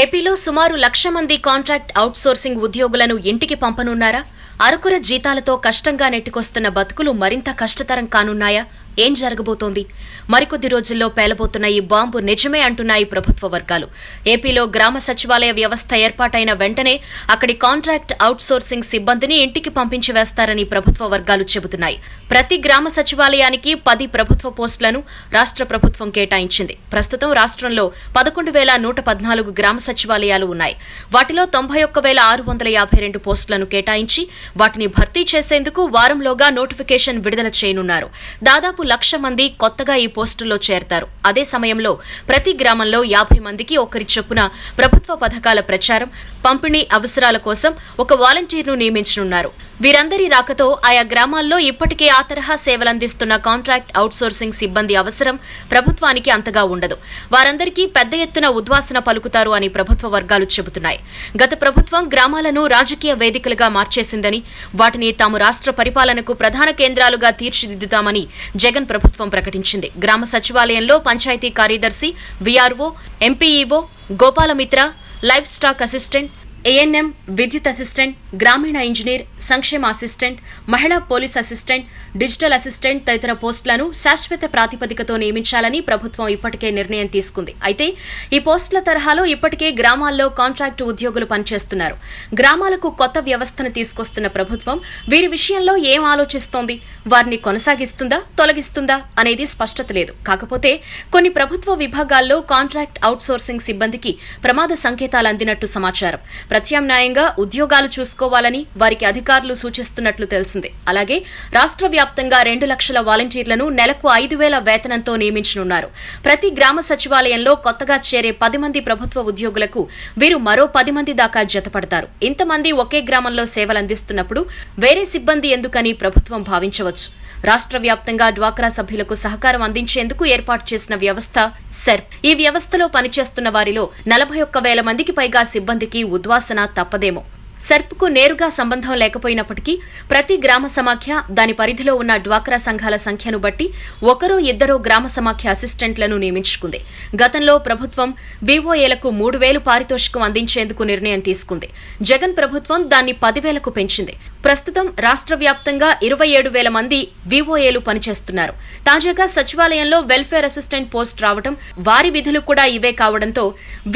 ఏపీలో సుమారు లక్ష మంది కాంట్రాక్ట్ అవుట్సోర్సింగ్ ఉద్యోగులను ఇంటికి పంపనున్నారా? అరకుర జీతాలతో కష్టంగా నెట్టుకొస్తున్న బతుకులు మరింత కష్టతరం కానున్నాయా? ఏం జరగబోతోంది? మరికొద్ది రోజుల్లో పేలబోతున్న ఈ బాంబు నిజమే అంటున్నాయి ప్రభుత్వ వర్గాలు. ఏపీలో గ్రామ సచివాలయ వ్యవస్థ ఏర్పాటైన వెంటనే అక్కడి కాంట్రాక్ట్ అవుట్సోర్సింగ్ సిబ్బందిని ఇంటికి పంపించి వేస్తారని ప్రభుత్వ వర్గాలు చెబుతున్నాయి. ప్రతి గ్రామ సచివాలయానికి పది ప్రభుత్వ పోస్టులను రాష్ట్ర ప్రభుత్వం కేటాయించింది. ప్రస్తుతం రాష్ట్రంలో పదకొండు వేల నూట పద్నాలుగు గ్రామ సచివాలయాలు ఉన్నాయి. వాటిలో తొంభై ఒక్క వేల ఆరు వందల యాభై రెండు పోస్టులను కేటాయించి వాటిని భర్తీ చేసేందుకు వారంలోగా నోటిఫికేషన్ విడుదల చేయనున్నారు. దాదాపు లక్ష మంది కొత్తగా ఈ పోస్టుల్లో చేరతారు. అదే సమయంలో ప్రతి గ్రామంలో యాభై మందికి ఒకరి చొప్పున ప్రభుత్వ పథకాల ప్రచారం పంపిణీ అవసరాల కోసం ఒక వాలంటీర్ను నియమించనున్నారు. వీరందరి రాకతో ఆయా గ్రామాల్లో ఇప్పటికే ఆ తరహా సేవలందిస్తున్న కాంట్రాక్ట్ అవుట్సోర్సింగ్ సిబ్బంది అవసరం ప్రభుత్వానికి అంతగా ఉండదు. వారందరికీ పెద్ద ఎత్తున ఉద్వాసన పలుకుతారు అని ప్రభుత్వ వర్గాలు చెబుతున్నాయి. గత ప్రభుత్వం గ్రామాలను రాజకీయ వేదికలుగా మార్చేసిందని వాటిని తాము రాష్ట్ర పరిపాలనకు ప్రధాన కేంద్రాలుగా తీర్చిదిద్దుతామని జగన్ ప్రభుత్వం ప్రకటించింది. గ్రామ సచివాలయంలో పంచాయతీ కార్యదర్శి VRO MPEO Gopalamitra livestock assistant ANM విద్యుత్ అసిస్టెంట్ గ్రామీణ ఇంజనీర్ సంక్షేమ అసిస్టెంట్ మహిళా పోలీస్ అసిస్టెంట్ డిజిటల్ అసిస్టెంట్ తదితర పోస్టులను శాశ్వత ప్రాతిపదికతో నియమించాలని ప్రభుత్వం ఇప్పటికే నిర్ణయం తీసుకుంది. అయితే ఈ పోస్టుల తరహాలో ఇప్పటికే గ్రామాల్లో కాంట్రాక్టు ఉద్యోగులు పనిచేస్తున్నారు. గ్రామాలకు కొత్త వ్యవస్థను తీసుకొస్తున్న ప్రభుత్వం వీరి విషయంలో ఏం ఆలోచిస్తోంది? వారిని కొనసాగిస్తుందా? తొలగిస్తుందా? అనేది స్పష్టత లేదు. కాకపోతే కొన్ని ప్రభుత్వ విభాగాల్లో కాంట్రాక్ట్ అవుట్సోర్సింగ్ సిబ్బందికి ప్రమాద సంకేతాలు అందినట్టు సమాచారం. ప్రత్యామ్నాయంగా ఉద్యోగాలు చూసుకు చూసుకోవాలని వారికి అధికారులు సూచిస్తున్నట్లు తెలిసింది. అలాగే రాష్ట్ర వ్యాప్తంగా రెండు లక్షల వాలంటీర్లను నెలకు ఐదు వేల వేతనంతో నియమించనున్నారు. ప్రతి గ్రామ సచివాలయంలో కొత్తగా చేరే పది మంది ప్రభుత్వ ఉద్యోగులకు వీరు మరో పది మంది దాకా జతపడతారు. ఇంతమంది ఒకే గ్రామంలో సేవలందిస్తున్నప్పుడు వేరే సిబ్బంది ఎందుకని ప్రభుత్వం భావించవచ్చు? రాష్ట్ర వ్యాప్తంగా డ్వాక్రా సభ్యులకు సహకారం అందించేందుకు ఏర్పాటు చేసిన వ్యవస్థ సెర్ప్. ఈ వ్యవస్థలో పనిచేస్తున్న వారిలో నలభై ఒక్క వేల మందికి పైగా సిబ్బందికి ఉద్వాసన తప్పదేమో. సర్ప్కు నేరుగా సంబంధం లేకపోయినప్పటికీ ప్రతి గ్రామ సమాఖ్య దాని పరిధిలో ఉన్న డ్వాక్రా సంఘాల సంఖ్యను బట్టి ఒకరో ఇద్దరో గ్రామ సమాఖ్య అసిస్టెంట్లను నియమించుకుంది. గతంలో ప్రభుత్వం వివోఏలకు మూడు వేలు పారితోషికం అందించేందుకు నిర్ణయం తీసుకుంది. జగన్ ప్రభుత్వం దాన్ని పదివేలకు పెంచింది. ప్రస్తుతం రాష్ట్ర వ్యాప్తంగా ఇరవై ఏడు వేల మంది వివోఏలు పనిచేస్తున్నారు. తాజాగా సచివాలయంలో వెల్ఫేర్ అసిస్టెంట్ పోస్ట్ రావడం వారి విధులు కూడా ఇవే కావడంతో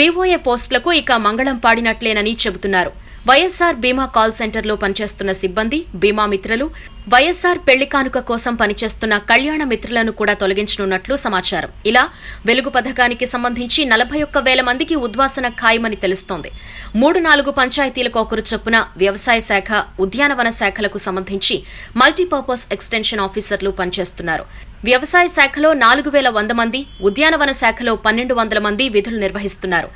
వివోఏ పోస్టులకు ఇక మంగళం పాడినట్లేనని చెబుతున్నారు. వైఎస్సార్ బీమా కాల్ సెంటర్లో పనిచేస్తున్న సిబ్బంది బీమా మిత్రులు వైఎస్సార్ పెళ్ళి కానుక కోసం పనిచేస్తున్న కళ్యాణ మిత్రులను కూడా తొలగించనున్నట్లు సమాచారం. ఇలా వెలుగు పథకానికి సంబంధించి నలభై ఒక్క వేల మందికి ఉద్వాసన ఖాయమని తెలుస్తోంది. మూడు నాలుగు పంచాయతీలకు ఒకరు చొప్పున వ్యవసాయ శాఖ ఉద్యానవన శాఖలకు సంబంధించి మల్టీపర్పస్ ఎక్స్టెన్షన్ ఆఫీసర్లు పనిచేస్తున్నారు. వ్యవసాయ శాఖలో నాలుగు వేల వంద మంది ఉద్యానవన శాఖలో పన్నెండు వందల మంది విధులు నిర్వహిస్తున్నారు.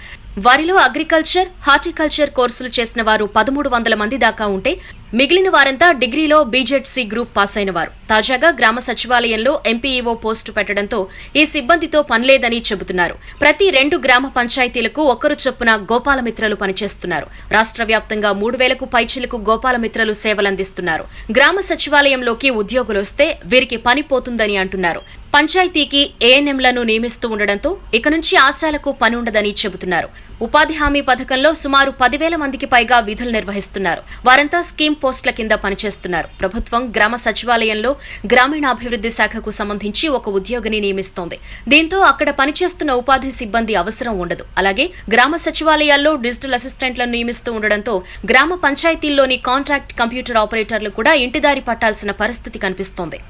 వారిలో అగ్రికల్చర్ హార్టికల్చర్ కోర్సులు చేసిన వారు పదమూడు వందల మంది దాకా ఉంటే మిగిలిన వారంతా డిగ్రీలో బీజెడ్సీ గ్రూప్ పాస్ అయిన వారు తాజాగా గ్రామ సచివాలయంలో ఎంపీఈఓ పోస్టు పెట్టడంతో ఈ సిబ్బందితో పనిలేదని చెబుతున్నారు. ప్రతి రెండు గ్రామ పంచాయతీలకు ఒక్కరు చొప్పున గోపాలమిత్రలు పనిచేస్తున్నారు. రాష్ట్ర వ్యాప్తంగా మూడు వేలకు పైచిలకు గోపాలమిత్రలు సేవలందిస్తున్నారు. గ్రామ సచివాలయంలోకి ఉద్యోగులు వస్తే వీరికి పని పోతుందని అంటున్నారు. పంచాయతీకి ఏఎన్ఎంలను నియమిస్తూ ఉండడంతో ఇక నుంచి ఆశాలకు పని ఉండదని చెబుతున్నారు. ఉపాధి హామీ పథకంలో సుమారు పదివేల మందికి పైగా విధులు నిర్వహిస్తున్నారు. వారంతా స్కీమ్ పోస్టుల కింద పనిచేస్తున్నారు. ప్రభుత్వం గ్రామ సచివాలయంలో గ్రామీణాభివృద్ది శాఖకు సంబంధించి ఒక ఉద్యోగిని నియమిస్తోంది. దీంతో అక్కడ పనిచేస్తున్న ఉపాధి సిబ్బంది అవసరం ఉండదు. అలాగే గ్రామ సచివాలయాల్లో డిజిటల్ అసిస్టెంట్లను నియమిస్తూ ఉండడంతో గ్రామ పంచాయతీల్లోని కాంట్రాక్ట్ కంప్యూటర్ ఆపరేటర్లు కూడా ఇంటిదారి పట్టాల్సిన పరిస్థితి కనిపిస్తోంది.